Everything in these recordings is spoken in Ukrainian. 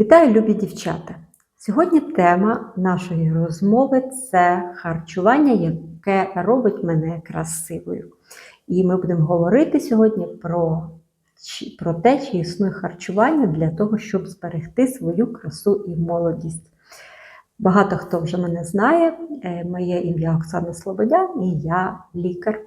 Вітаю, любі дівчата! Сьогодні тема нашої розмови це харчування, яке робить мене красивою. І ми будемо говорити сьогодні про, про те, чи існує харчування для того, щоб зберегти свою красу і молодість. Багато хто вже мене знає, Е, моє ім'я Оксана Слободян і я лікар.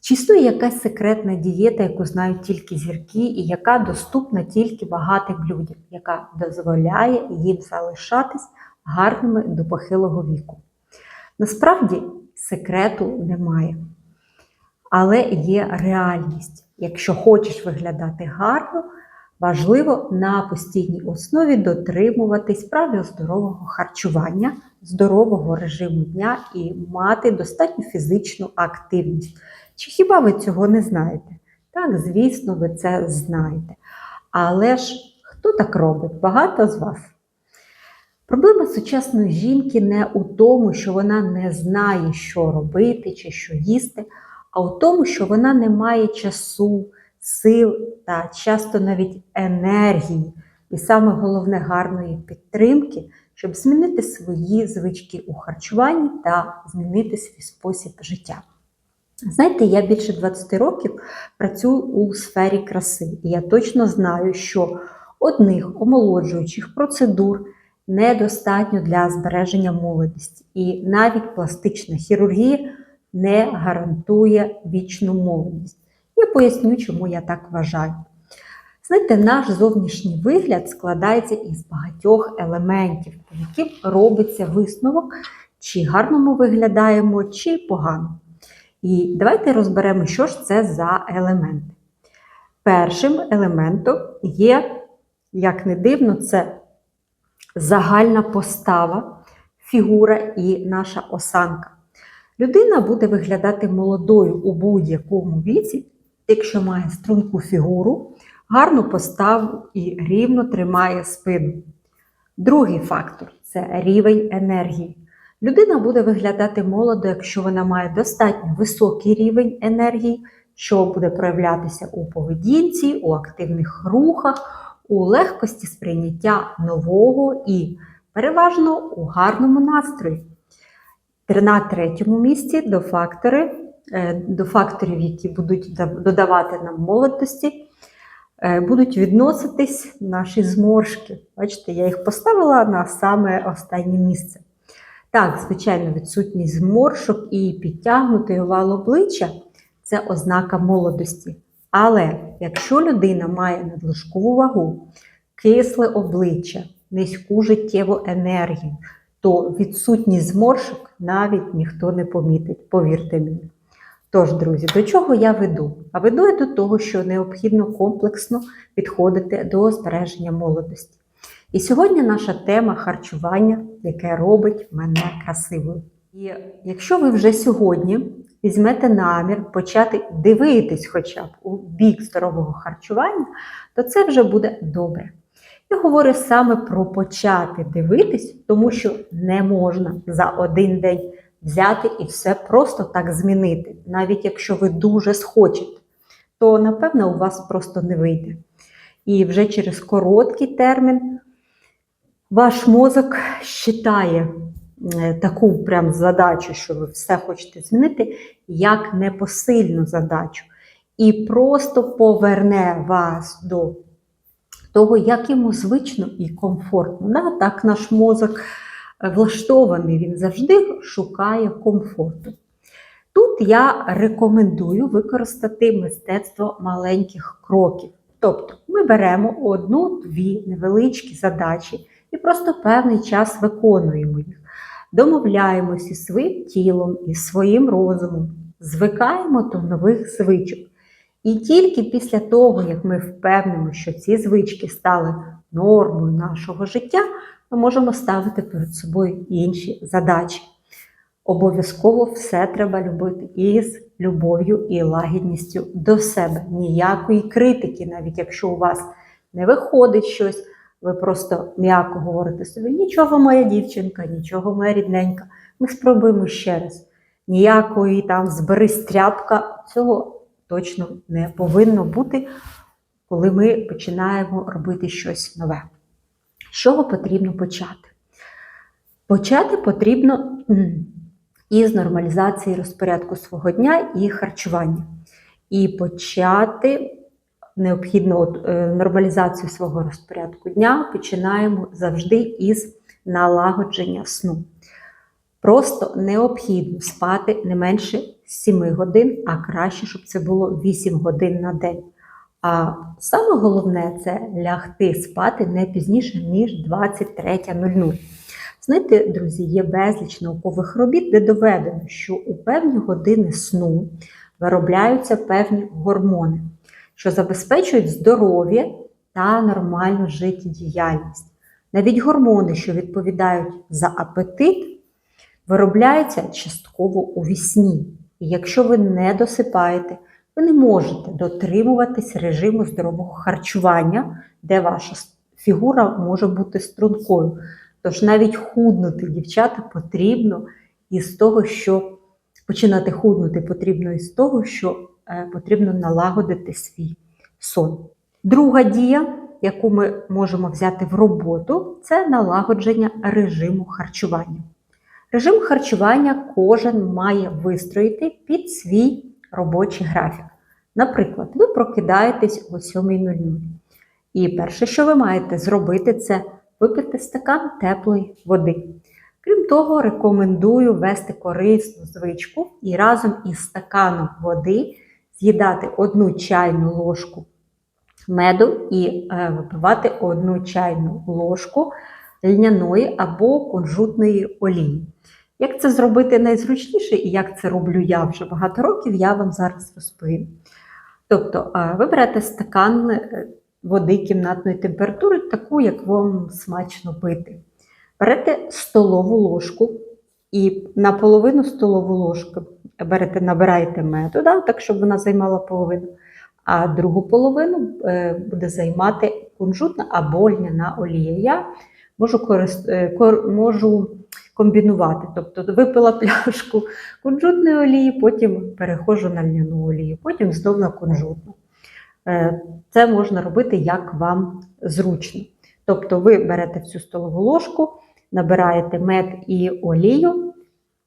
Чи існує якась секретна дієта, яку знають тільки зірки, і яка доступна тільки багатим людям, яка дозволяє їм залишатись гарними до похилого віку? Насправді секрету немає, але є реальність. Якщо хочеш виглядати гарно, важливо на постійній основі дотримуватись правил здорового харчування, здорового режиму дня і мати достатню фізичну активність. Чи хіба ви цього не знаєте? Так, звісно, ви це знаєте. Але ж хто так робить? Багато з вас. Проблема сучасної жінки не у тому, що вона не знає, що робити чи що їсти, а у тому, що вона не має часу, сил та часто навіть енергії, і саме головне гарної підтримки, щоб змінити свої звички у харчуванні та змінити свій спосіб життя. Знаєте, я більше 20 років працюю у сфері краси, і я точно знаю, що одних омолоджуючих процедур недостатньо для збереження молодості, і навіть пластична хірургія не гарантує вічну молодість. Я поясню, чому я так вважаю. Знаєте, наш зовнішній вигляд складається із багатьох елементів, по яким робиться висновок, чи гарно ми виглядаємо, чи погано. І давайте розберемо, що ж це за елементи. Першим елементом є, як не дивно, це загальна постава, фігура і наша осанка. Людина буде виглядати молодою у будь-якому віці, якщо має струнку фігуру, гарну поставу і рівно тримає спину. Другий фактор це рівень енергії. Людина буде виглядати молодо, якщо вона має достатньо високий рівень енергії, що буде проявлятися у поведінці, у активних рухах, у легкості сприйняття нового і переважно у гарному настрої. На третьому місці до, фактори, до факторів, які будуть додавати нам молодості, е, будуть відноситись наші зморшки. Бачите, я їх поставила на саме останнє місце. Так, звичайно, відсутність зморшок і підтягнутий овал обличчя це ознака молодості. Але якщо людина має надлишкову вагу, кисле обличчя, низьку життєву енергію, то відсутність зморшок навіть ніхто не помітить, повірте мені. Тож, друзі, до чого я веду? А веду я до того, що необхідно комплексно підходити до збереження молодості. І сьогодні наша тема харчування, яке робить мене красивою. І якщо ви вже сьогодні візьмете намір почати дивитись хоча б у бік здорового харчування, то це вже буде добре. Я говорю саме про почати дивитись, тому що не можна за один день взяти і все просто так змінити. Навіть якщо ви дуже схочете, то напевно у вас просто не вийде. І вже через короткий термін ваш мозок считає е, таку прям задачу, що ви все хочете змінити, як непосильну задачу. І просто поверне вас до того, як йому звично і комфортно. Да? Так наш мозок влаштований, він завжди шукає комфорту. Тут я рекомендую використати мистецтво маленьких кроків. Тобто ми беремо одну-дві невеличкі задачі і просто певний час виконуємо їх. Домовляємося своїм тілом і своїм розумом, звикаємо до нових звичок. І тільки після того, як ми впевнимо, що ці звички стали нормою нашого життя, ми можемо ставити перед собою інші задачі. Обов'язково все треба любити із любов'ю і лагідністю до себе. Ніякої критики, навіть якщо у вас не виходить щось, ви просто м'яко говорите собі, нічого, моя дівчинка, нічого, моя рідненька. Ми спробуємо ще раз. Ніякої там зберись тряпка, цього точно не повинно бути, коли ми починаємо робити щось нове. З чого потрібно почати? Почати потрібно із нормалізації розпорядку свого дня і харчування. І почати необхідно от, е, нормалізацію свого розпорядку дня починаємо завжди із налагодження сну. Просто необхідно спати не менше 7 годин, а краще, щоб це було 8 годин на день. А саме головне це лягти спати не пізніше, ніж 23.00. Знаєте, друзі, є безліч наукових робіт, де доведено, що у певні години сну виробляються певні гормони, що забезпечують здоров'я та нормальну життєдіяльність. Навіть гормони, що відповідають за апетит, виробляються частково у вісні. І якщо ви не досипаєте, ви не можете дотримуватись режиму здорового харчування, де ваша фігура може бути стрункою. Тож навіть худнути дівчата потрібно із того, що починати худнути потрібно із того, що е, потрібно налагодити свій сон. Друга дія, яку ми можемо взяти в роботу, це налагодження режиму харчування. Режим харчування кожен має вистроїти під свій робочий графік. Наприклад, ви прокидаєтесь о 7.00. І перше, що ви маєте зробити, це випити стакан теплої води. Крім того, рекомендую ввести корисну звичку і разом із стаканом води з'їдати одну чайну ложку меду і е, випивати одну чайну ложку льняної або кунжутної олії. Як це зробити найзручніше і як це роблю я вже багато років, я вам зараз розповім. Тобто, ви берете стакан е, води кімнатної температури, таку, як вам смачно пити. Берете столову ложку і на половину столову ложку берете, набираєте меду, да, так, щоб вона займала половину, а другу половину е, буде займати кунжутна або льняна олія. Я можу, корист... е, можу комбінувати. Тобто випила пляшку кунжутної олії, потім переходжу на льняну олію, потім знов на кунжутну. Е, Це можна робити як вам зручно. Тобто ви берете всю столову ложку, набираєте мед і олію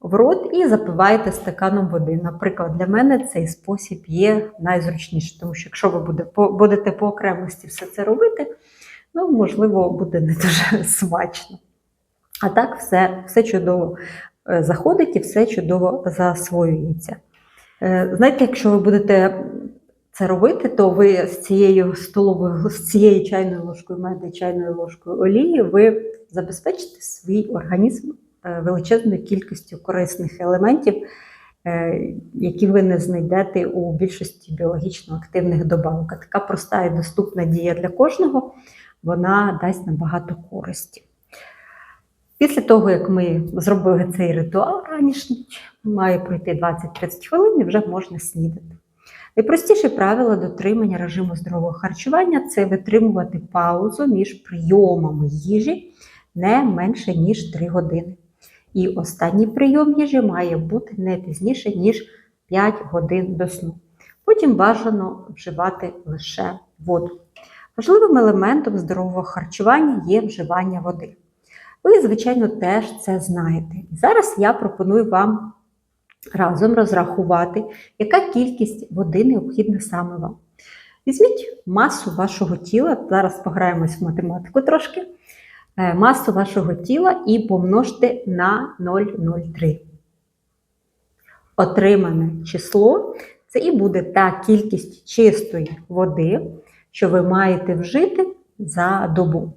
в рот і запиваєте стаканом води. Наприклад, для мене цей спосіб є найзручніший, тому що якщо ви будете по окремості все це робити, ну, можливо, буде не дуже смачно. А так все, все чудово е, заходить і все чудово засвоюється. Е, Знаєте, якщо ви будете це робити, то ви з цією столовою, з цією чайною ложкою меду, чайною ложкою олії, ви забезпечите свій організм е, величезною кількістю корисних елементів, які ви не знайдете у більшості біологічно активних добавок. Така проста і доступна дія для кожного, вона дасть нам багато користі. Після того, як ми зробили цей ритуал ранішній, має пройти 20-30 хвилин і вже можна снідати. Найпростіше правило дотримання режиму здорового харчування це витримувати паузу між прийомами їжі не менше, ніж 3 години. І останній прийом їжі має бути не пізніше, ніж 5 годин до сну. Потім бажано вживати лише воду. Важливим елементом здорового харчування є вживання води. Ви, звичайно, теж це знаєте. Зараз я пропоную вам разом розрахувати, яка кількість води необхідна саме вам. Візьміть масу вашого тіла, зараз пограємось в математику трошки, е, масу вашого тіла і помножте на 0,03. Отримане число це і буде та кількість чистої води, що ви маєте вжити за добу.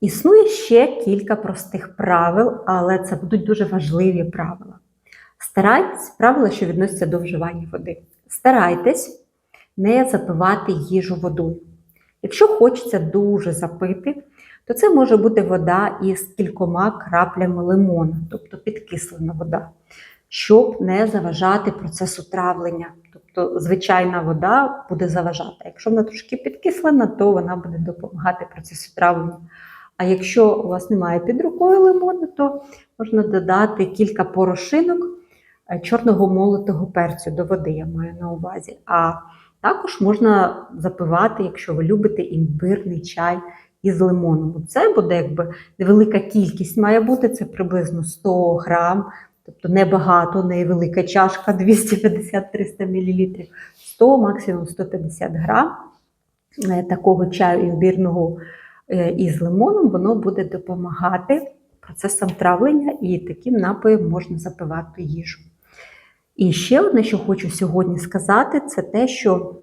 Існує ще кілька простих правил, але це будуть дуже важливі правила. Старайтесь, правила, що відносяться до вживання води. Старайтесь не запивати їжу водою. Якщо хочеться дуже запити, то це може бути вода із кількома краплями лимона, тобто підкислена вода, щоб не заважати процесу травлення. Тобто звичайна вода буде заважати. Якщо вона трошки підкислена, то вона буде допомагати процесу травлення. А якщо у вас немає під рукою лимону, то можна додати кілька порошинок е, чорного молотого перцю до води, я маю на увазі. А також можна запивати, якщо ви любите імбирний чай із лимоном. Це буде якби невелика кількість має бути, це приблизно 100 грам, тобто небагато, не велика чашка 250-300 мл, 100, максимум 150 грам е, такого чаю імбірного із лимоном, воно буде допомагати процесам травлення і таким напоєм можна запивати їжу. І ще одне, що хочу сьогодні сказати, це те, що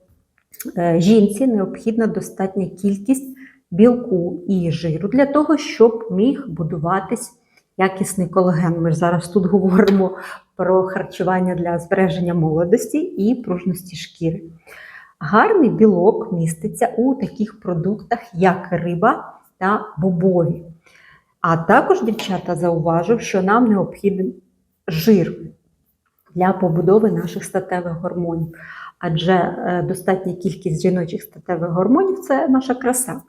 е, жінці необхідна достатня кількість білку і жиру для того, щоб міг будуватись якісний колаген. Ми ж зараз тут говоримо про харчування для збереження молодості і пружності шкіри. Гарний білок міститься у таких продуктах, як риба та бобові. А також, дівчата, зауважив, що нам необхіден жир для побудови наших статевих гормонів. Адже е, достатня кількість жіночих статевих гормонів це наша краса.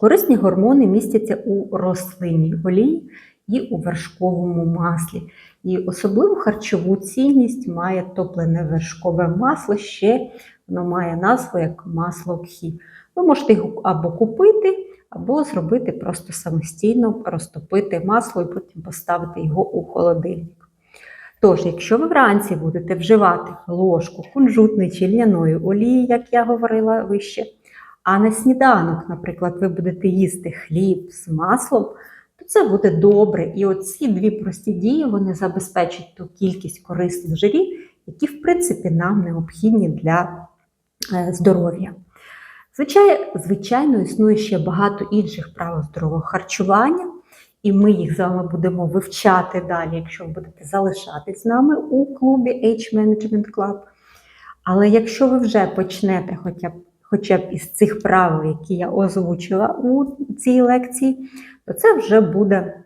Корисні гормони містяться у рослинній олії і у вершковому маслі. І особливу харчову цінність має топлене вершкове масло, ще воно має назву як масло кхі. Ви можете його або купити, або зробити просто самостійно, розтопити масло і потім поставити його у холодильник. Тож, якщо ви вранці будете вживати ложку кунжутної чи льняної олії, як я говорила вище, а на сніданок, наприклад, ви будете їсти хліб з маслом, то це буде добре. І оці дві прості дії вони забезпечать ту кількість корисних жирів, які, в принципі, нам необхідні для здоров'я. Звичайно, існує ще багато інших правил здорового харчування, і ми їх з вами будемо вивчати далі, якщо ви будете залишатись з нами у клубі H Management Club. Але якщо ви вже почнете хоча б, хоча б із цих правил, які я озвучила у цій лекції, то це вже буде,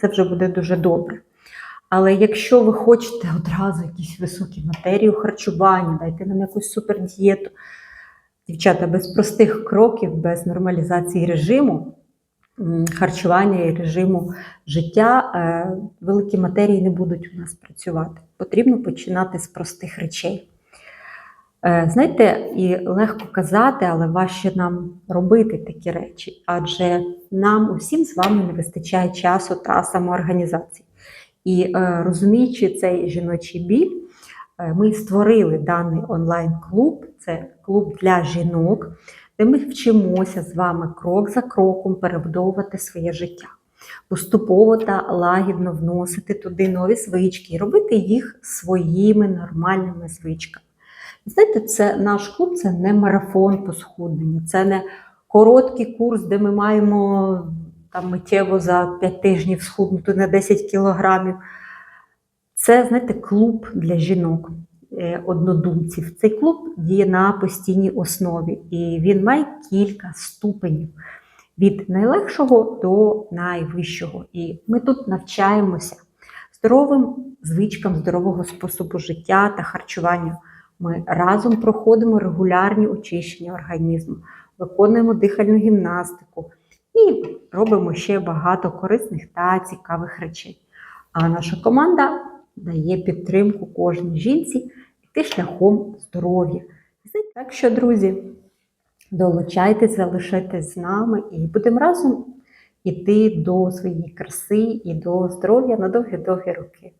це вже буде дуже добре. Але якщо ви хочете одразу якісь високі матерії у харчуванні, дайте нам якусь супердієту, дівчата, без простих кроків, без нормалізації режиму, харчування і режиму життя, е, великі матерії не будуть у нас працювати. Потрібно починати з простих речей. Е, Знаєте, і легко казати, але важче нам робити такі речі, адже нам усім з вами не вистачає часу та самоорганізації. І е, розуміючи цей жіночий біль, е, ми створили даний онлайн-клуб. Це клуб для жінок, де ми вчимося з вами крок за кроком перебудовувати своє життя, поступово та лагідно вносити туди нові звички і робити їх своїми нормальними звичками. Знаєте, це наш клуб це не марафон по схудненню, це не короткий курс, де ми маємо там миттєво за 5 тижнів схуднути на 10 кілограмів. Це, знаєте, клуб для жінок, е, однодумців. Цей клуб діє на постійній основі, і він має кілька ступенів від найлегшого до найвищого. І ми тут навчаємося здоровим звичкам здорового способу життя та харчування. Ми разом проходимо регулярні очищення організму, виконуємо дихальну гімнастику і робимо ще багато корисних та цікавих речей. А наша команда дає підтримку кожній жінці йти шляхом здоров'я. Так що, друзі, долучайтесь, залишайтесь з нами і будемо разом іти до своєї краси і до здоров'я на довгі-довгі роки.